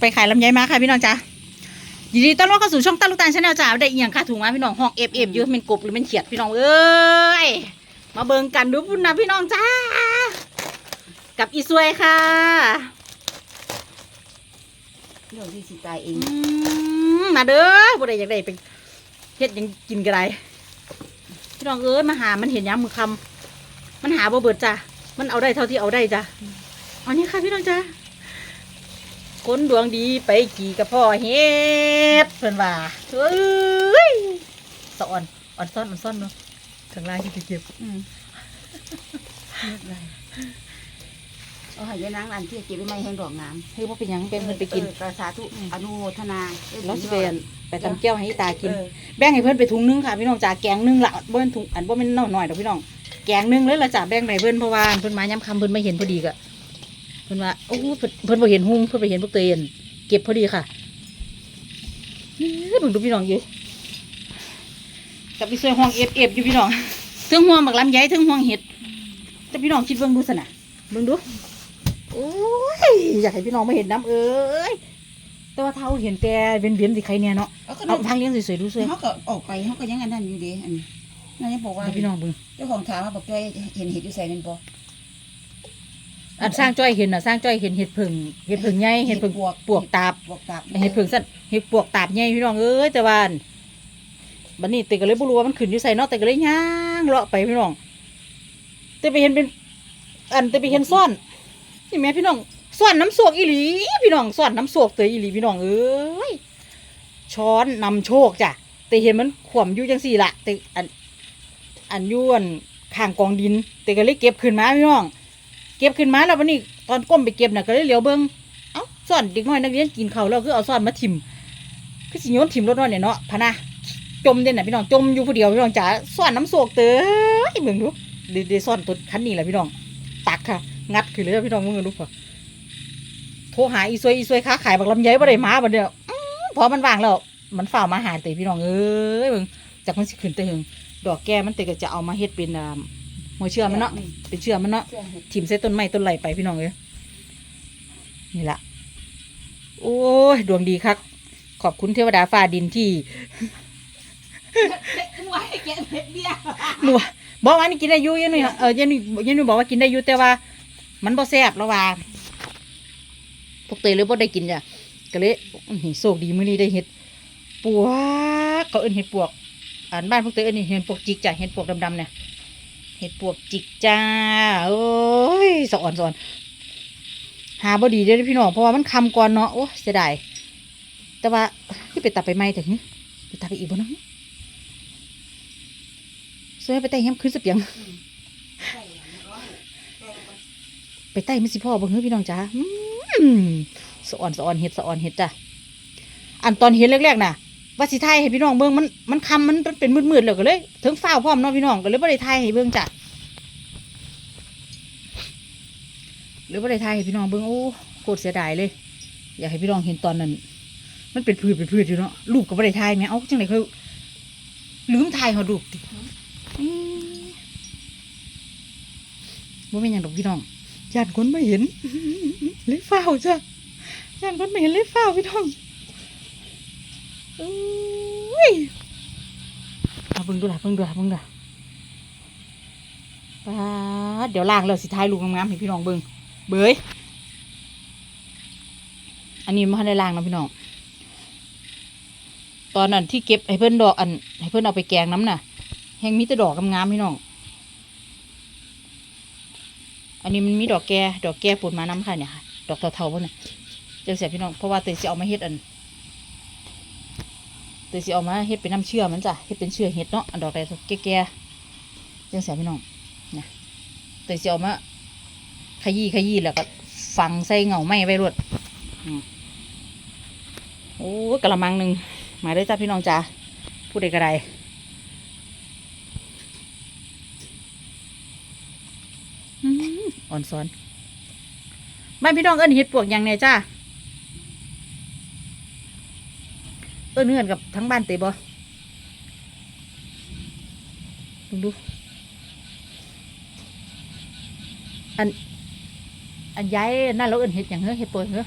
ไปขายลำไยมาค่ะพี่น้องจ้ายินดีต้อนรับเข้าสู่ช่องตาลูกตาลชาแนลจ้าได้อีหยังค่ะถุงมาพี่น้องห้องเอฟเอฟเยอะเป็นกบหรือเป็นเขียดพี่น้องเอ้ยมาเบิ่งกันดูพุ่นนะพี่น้องจ้ากับอีซวยค่ะเรื่องที่สิตายเออืงมมาเด้อบ่ได้อยากได้ไปเฮ็ดหยังกินก็ได้พี่น้องเอ้ยมาหามันเห็นยามมือคำมันหาบ่เบิดจ้ามันเอาได้เท่าที่เอาได้จ้าเอานี่ค่ะพี่น้องจ้า คนดวงดีไปกี่กับพ่อเฮ็ดเพิ่นว่าเอ้ยสะอ่อนอ่อนซ่อนอ่อนซ่อนเนาะข้างล่างที่ไปเก็บอืมเลิกเลยเอาให้ยายนางร้านที่เก็บไว้ไม่แห้งดอกงามเฮ้ยบ่เป็นหยังเป็นเพิ่นไปกินเออประสาธุอนุโมทนาแล้วสิไปอั่นไปตำแก้วให้ตากินเออแบ่งให้เพิ่นไปถุงนึงค่ะพี่น้องจ้าแกงนึงละบ่เป็นถุงอันบ่เป็นน้อยๆดอกพี่น้องแกงนึงเลยละจ้าแบ่งให้เพิ่นเพราะว่าเพิ่นมาย้ำคำเพิ่นไม่เห็นพอดีก็ เพิ่นว่าโอ้เพิ่นเพิ่นบ่เห็นหุ้งเพิ่นไปเห็นพวกเตยนเก็บพอดีค่ะนี่เบิ่งดูพี่น้องอยู่กับพี่ซวยห้องเอฟเอฟอยู่พี่น้องเทิงห่วงบักลำไยเทิงห่วงเห็ดแต่พี่น้องคิดเบิ่งดูสนะเบิ่งดูโอ้ยอยากให้พี่น้องมาเห็นน้ำเอ้ยแต่ว่าเท่าเห็นแต่เวียนๆสิใครเนี่ยเนาะเอาก็เอาทางเลี้ยงสวยๆดูสวยเขาก็ออกไปเขาก็ยังอันนั้นอยู่ดีอันนั่นยังบอกว่าให้พี่น้องเบิ่งเจ้าของถามว่าบอกจ้อยเห็นเห็ดอยู่ใส่เป็นบ่ อันสร้างจ้อยเห็นน่ะสร้างจ้อยเห็นเห็ดผึ่งเห็ดผึ่งใหญ่เห็ดผึ่งปวกปวกตาบปวกตาบเห็ดผึ่งสั้นเห็ดปวกตาบใหญ่พี่น้องเอ้ยแต่ว่าอันบัดนี้เตก็เลยบ่รู้ว่ามันขึ้นอยู่ใส่เนาะแต่ก็เลยย่างเลาะไปพี่น้องแต่ไปเห็นเป็น อันแต่ไปเห็นซ่อนนี่แม่พี่น้องซ่อนน้ำโศกอีหลี พี่น้องซ่อนน้ำโศกเตยอีหลีพี่น้องเอ้ยช้อนนำโชคจ้ะแต่เห็นมันขวมอยู่จังสี่ละแต่อันอันย้วนข้างกองดิน แต่ก็เลยเก็บขึ้นมาพี่น้อง เก็บขึ้นมาแล้ววันนี้ตอนก้มไปเก็บน่ะก็เลยเหลียวเบิ้งเอ้าซ่อนเด็กน้อยนักเรียนกินเขาแล้วคือเอาซ่อนมาถิ่มคือสิโยนถิ่มรถน้อยเนี่ยเนาะพะนะจมเด่นน่ะพี่น้องจมอยู่ผู้เดียวพี่น้องจ๋าซ่อนน้ำโศกเตยเบิ่งดูเดเดซ่อนตัวคันนี้แหละพี่น้อง ตักค่ะ งัดขึ้นเลยพี่น้องมึงดูพอโทรหาอีซวยอีซวยค้าขายบักลำไยบ่ได้มาบัดเดียวพอมันว่างแล้วมันฝ่ามาหาเตยพี่น้องเอ้ยเบิ่งจากมันสิขึ้นเตยหึงดอกแก้มันเตยก็จะเอามาเฮ็ดเป็นอ่า หัวเชื่อมันเนาะเป็นเชื่อมันเนาะเชื่อเห็ดทิมใส่ต้นไม้ต้นไหลไปพี่น้องเอ้ยนี่ละโอ้ยดวงดีครับขอบคุณเทวดาฟ้าดินที่ไว้แกะเห็ดเบี้ยหนูบอกว่านี่กินได้อยุ่ยันนี่เออยันนี่ยันนี่บอกว่ากินได้อยุ่แต่ว่า มันบ่แซ่บแล้วว่าพวกเตยเลยบ่ได้กินจ้ะก็เลยอื้อหือโชคดีมื้อนี้ได้เห็ดปวกเขาเอิ้นเห็ดปวกอ่านบ้านพวกเตยเอิ้นนี่เห็ดปวกจิกจ้ะเห็ดปวกดำๆเนี่ย เห็ดปวกจิกจ้า โอ้ยสะอ่อนสะอ่อนหาบดีเด้อพี่น้องเพราะว่ามันคำก่อนเนาะโอ้เสียดายแต่ว่าที่ไปตัดไปไหมแต่หึไปตัดไปอีกบ่เนาะสวยไปไต่ย้ำขึ้นสเปียงไปไต่มันสิพ่อบ่เฮ้ยพี่น้องจ้าสะอ่อนสะอ่อนเห็ดสะอ่อนเห็ดจ้ะอันตอนเห็นแรกๆน่ะ ว่าสิถ่ายให้พี่น้องเบิ่งมันมันคำมันเป็นมืดๆแล้วก็เลยถึงฟ้าพร้อมเนาะพี่น้องก็เลยบ่ได้ถ่ายให้เบิ่งจ้ะหรือว่ได้ทยให้พี่น้องเบิ่งโอ้โคตรเสียดายเลย อยากให้พี่น้องเห็นตอนนั้น มันเป็นพืชเป็นพืชอยู่เนาะรูปก็บ่ได้ทยแหม่เอาจังไดเขาลืมไทยเขาดูปติบ่แม่นหยังดอกพี่น้องญาติคนไม่เห็นเลยเฝ้าจ้ะญาติคนไม่เห็นเลยเฝ้าพี่น้อง อุ้ยเอาเบิ่งดูล่ะเบิ่งดูล่ะเบิ่งดูล่ะป๊าเดี๋ยวล้างแล้วสิท้ายลูกงามๆให้พี่น้องเบิ่งเบยอันนี้มันได้ล่างนะพี่น้อง ตอนนั้นที่เก็บให้เพื่อนดอกอันให้เพื่อนเอาไปแกงน้ำน่ะ แห้งมีแต่ดอกงามๆพี่น้อง อันนี้มันมีดอกแก่ดอกแก่ปนมาน้ำค่ะเนี่ยค่ะ ดอกเทาๆพวกน่ะจังเสียพี่น้อง เพราะว่าเตยสิเอามาเฮ็ดอัน เตยสิเอามาเฮ็ดเป็นน้ำเชื่อมันจ้ะเฮ็ดเป็นเชื่อเฮ็ดเนาะอันดอกอะไรแก่ๆจังเสียพี่น้องเนี่ยเตยสิเอามาขยี้ขยี้แล้วก็ฝังใส่เงาไม้ไว้รวดอืมโอ้กระมังหนึ่งมาได้จ้าพี่น้องจ้าพูดได้กระไรอ่อนซ้อนบ้านพี่น้องเอิ้นเห็ดปวกย่างเนี่ยจ้า เอิ้นเงื่อนกับทั้งบ้านเตะบอดูดูอันย้ายนั่นเราเอิ้นเห็ดอย่างเฮ้อเห็ดปวกเฮ้อ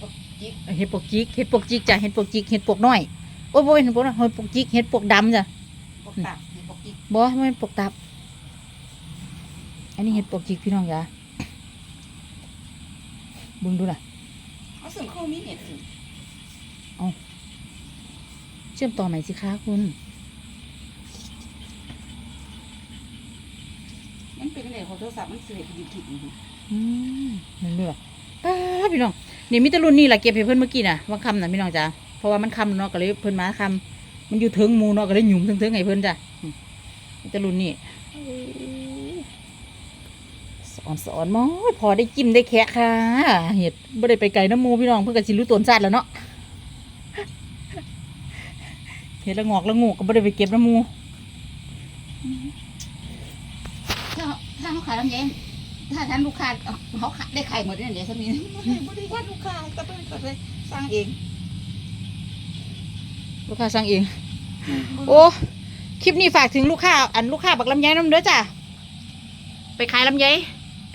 ปกจิกเห็ดปวกจิกเห็ดปวกจิกจ้ะเห็ดปวกจิกเห็ดปวกน้อยโอ้ยบ่เห็ดปวกน้อยเห็ดปวกจิกเห็ดปวกดำจ้ะปกตับนี่ปกจิกบ่ไม่นปวกตับ อันนี้เห็ดปวกจิกพี่น้องจ้ะเบึงดูน่ะเอาซึ่งเขามีเน็ตสิเชื่อมต่อใหม่สิคะคุณ มันเป็นอะไรของโทรศัพท์มันเสียผิดผิดนี่อืมนั่นเด้อป้าพี่น้องนี่มีแต่รุ่นนี้แหละเก็บให้เพิ่นเมื่อกี้น่ะว่าคำน่ะพี่น้องจ้ะเพราะว่ามันคำเนาะก็เลยเพิ่นมาคำมันอยู่เทิงหมูเนาะก็เลยหยุ่มเทิงๆให้เพิ่นจ้ะอืมมีแต่รุ่นนี้สอนสอนมอดพอได้จิ้มได้แคะค่ะ เห็ดบ่ได้ไปไกลน้ำหมูพี่น้องเพิ่นก็สิรู้ตนซาดแล้วเนาะเห็ดละงอกละงูกก็บ่ได้ไปเก็บน้ำหมูถ้าถ้าเขาขายลำไยถ้าท่านลูกค้าเอาเขาขายได้ไข่หมดเนี่ยเดี๋ยวจะมีบริการลูกค้าก็เป็นก็เลยสร้างเองลูกค้าสั่งเอง โอ้ คลิปนี้ฝากถึงลูกค้า อันลูกค้าบักลำไยน้ำเด้อจ้ะ ไปขายลำไย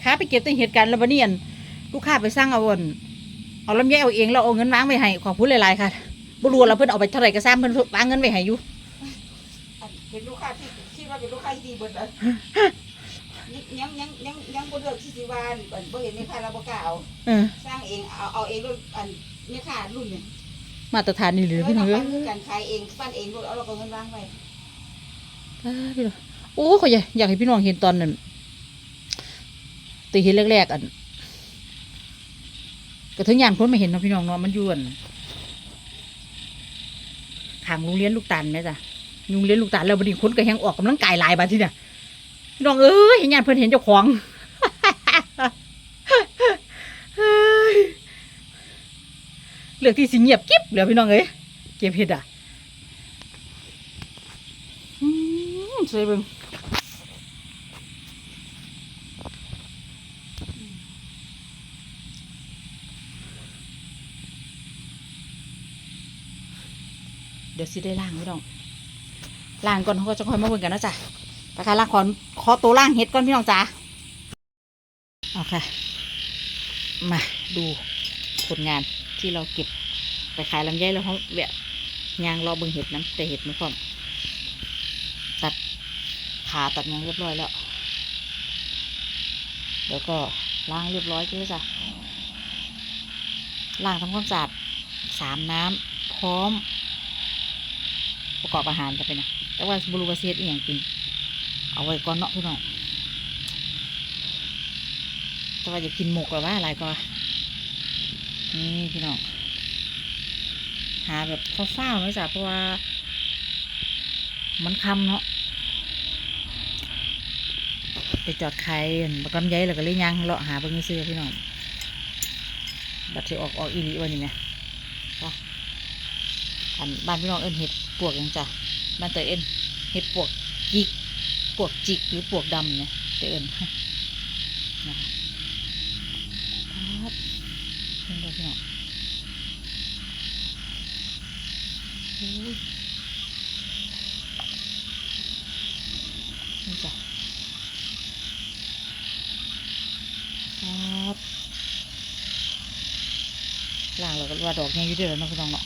ค้าไปเก็บตั้งเหตุการณ์แล้วบันนี้อันลูกค้าไปสร้างเอาอันเอาลำไยเอาเองเราเอาเงินวางไว้ให้ ขอบคุณหลายๆค่ะ บ่รู้ว่าเราเพิ่นเอาไปเท่าไหร่ก็ซ้ำเพิ่นวางเงินไว้ให้อยู่เป็นลูกค้าที่คิดว่าเป็นลูกค้าที่ดีเบิดเลยยังยังยังยังบ่เลือกที่สิว่าอันบ่เห็นไม่ค่าเราบ่กล้าเอาเออสร้างเองเอาเอาเองรุ่นอันไม่ค่ารุ่นเนี่ยมาตรฐานนี่เลยพี่น้องเอ้ยปั้นกันขายเองปั้นเองรุ่นเอาเราก็เงินวางไว้อ่าพี่น้องโอ้ขอยอยากอยากให้พี่น้องเห็นตอนนั้นตีเห็นแรกๆอันกระถึงยานพ้นไม่เห็นเนาะพี่น้องเนาะมันอยวนทางโรงเรียนลูกตาลไหมจ้ะโรงเรียนลูกตาลแล้วบดนีคนก็แหงออกกำลังกายหลายบาที่เนี่ยพี่น้องเอ้ยเห็นยานเพื่อนเห็นเจ้าของเลือกที่สิเงียบกิ๊บเหลือพี่น้องเอ้ยเก็บเห็ดอะอืมสวยบึงเดี๋ยว สิได้ล่างพี่น้องล่างก่อนเขาก็จะค่อยมาเบิ่งกันนะจ้ะไปค่ะล่างขอขอตัวล่างเห็ดก่อนพี่น้องจ้าเอาค่ะ มาดูผลงานที่เราเก็บไปขายลำไยแล้วเขาแวะยางรอเบิ่งเห็ดน้ำแต่เห็ดไม่พร้อมตัดขาตัดยังเรียบร้อยแล้วแล้วก็ล้างเรียบร้อยด้วยจ้ะล้างทำความสะอาดสามน้ำพร้อม ประกอบอาหารจะเป็นนะแต่ว่าบรูวาเซียดอีกอย่างกิน เอาไว้ก่อนเนาะพี่น้องแต่ว่าจะกินหมกหรือว่าอะไรก็นี่พี่น้องหาแบบเฝ้าๆไว้จ้ะเพราะว่า มันคำเนาะไปจอดไข่บักลำไยแล้วก็เลยย่างเลาะหาเบิ่งซื้อพี่น้องบัดสิออกออกอีหลีวันนี้ไหม อันบ้านพี่น้องเอิ้นเห็ดปวกยังจ้ะบ้านเตยเอิ้นเห็ดปวกจิกปวกจิกหรือปวกดำเนี่ยเตยเอิ้นนะคะครับเห็นบ่พี่น้องโอ้ยนี่จ้ะครับล่างเราก็ว่าดอกแงอยู่เด้วยเนาะพี่น้องเนาะ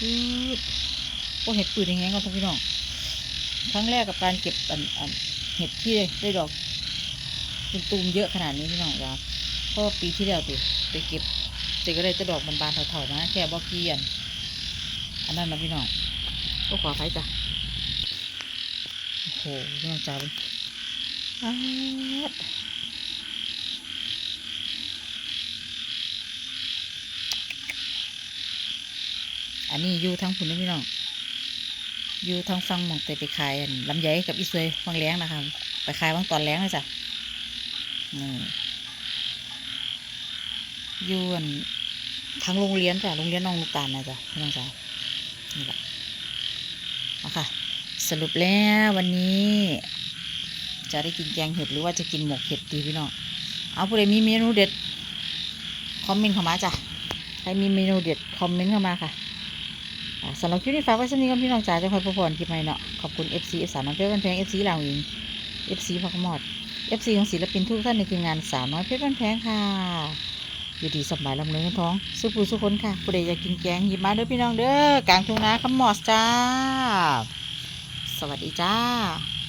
ปื๊ดโอ้เห็ดปืนยังไงก่อนท่านพี่น้องครั้งแรกกับการเก็บอันอันเห็ดที่ได้ดอกเป็นตูมเยอะขนาดนี้พี่น้องจ้ะเพราะว่าปีที่แล้วติไปเก็บติก็ได้แต่ดอกบานๆเถาๆนะแค่บอกเกียนอันนั้นนะพี่น้องก็ขอไฟจ้ะโอ้โหพี่น้องจ้าเบิ่ง อันนี้อยู่ทั้งผุนนะพี่น้องอยู่ทั้งฟังหมองแต่ไปขายลำไยกับอีสวยฟังแล้งนะคะไปขายบางตอนแล้งเลยจ้ะนี่อยู่นทั้งโรงเรียนจ้ะโรงเรียนน้องลูกตาลนะจ้ะพี่น้องจ้ะนี่แหละเอาค่ะ สรุปแล้ววันนี้ จะได้กินแกงเห็ดหรือว่าจะกินหมกเห็ดดีพี่น้องเอาผู้ใดมีเมนูเด็ดคอมเมนต์เข้ามาจ้ะใครมีเมนูเด็ดคอมเมนต์เข้ามาค่ะ สำหรับคลิปนี้ฝากไว้สักนิดกับพี่น้องจ๋าจะคอยประพรคลิปใหม่เนาะขอบคุณ FC สามน้อยเพชรบ้านแพง FC ลาวอิง FC พักหมอด FC ของศิลปินทุกท่านในทีมงานสาวน้อยเพชรบ้านแพงค่ะ อยู่ดีสบายลำเนื้อท้อง สุขูสุคนค่ะผู้ใดอยากกินแกงหยิบมาเด้อพี่น้องเด้อกลางทุ่งนาคำมอดจ้า สวัสดีจ้า